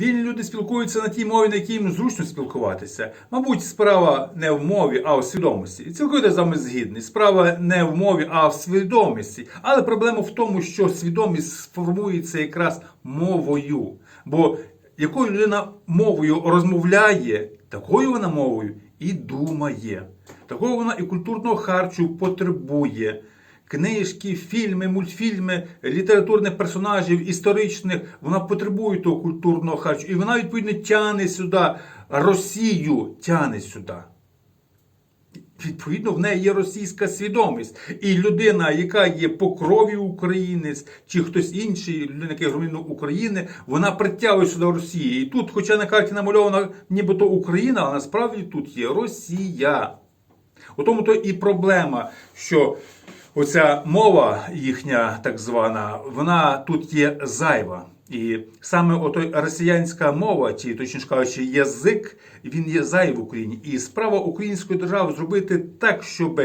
Вільні люди спілкуються на тій мові, на якій їм зручно спілкуватися. Мабуть, справа не в мові, а в свідомості. І цілковито з вами згідний. Справа не в мові, а в свідомості. Але проблема в тому, що свідомість сформується якраз мовою. Бо якою людина мовою розмовляє, такою вона мовою і думає. Такого вона і культурного харчу потребує. Книжки, фільми, мультфільми, літературних персонажів, історичних, вона потребує того культурного харчу. І вона, відповідно, тяне сюди Росію, тяне сюди. Відповідно, в неї є російська свідомість. І людина, яка є по крові українець, чи хтось інший, людина, яка є громадянин України, вона притягує сюди Росію. І тут, хоча на карті намальована нібито Україна, а насправді тут є Росія. У тому то і проблема, що оця мова їхня, так звана, вона тут є зайва. І саме отой росіянська мова, чи точніше кажучи, язик, він є зайв в Україні. І справа української держави зробити так, щоб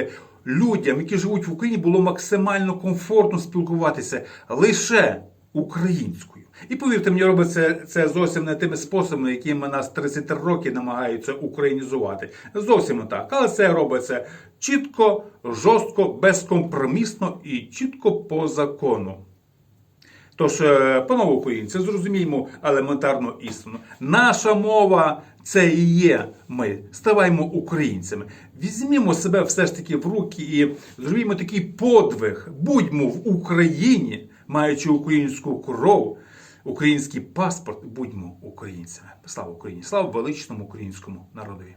людям, які живуть в Україні, було максимально комфортно спілкуватися лише українською. І повірте мені, робиться це зовсім не тими способами, якими нас 30 років намагаються українізувати. Зовсім не так. Але це робиться чітко, жорстко, безкомпромісно і чітко по закону. Тож, е, панове українці, зрозуміємо елементарну істину. Наша мова це і є ми. Ставаймо українцями. Візьмімо себе все ж таки в руки і зробімо такий подвиг. Будьмо в Україні, маючи українську кров, український паспорт, будьмо українцями. Слава Україні! Слава величному українському народові!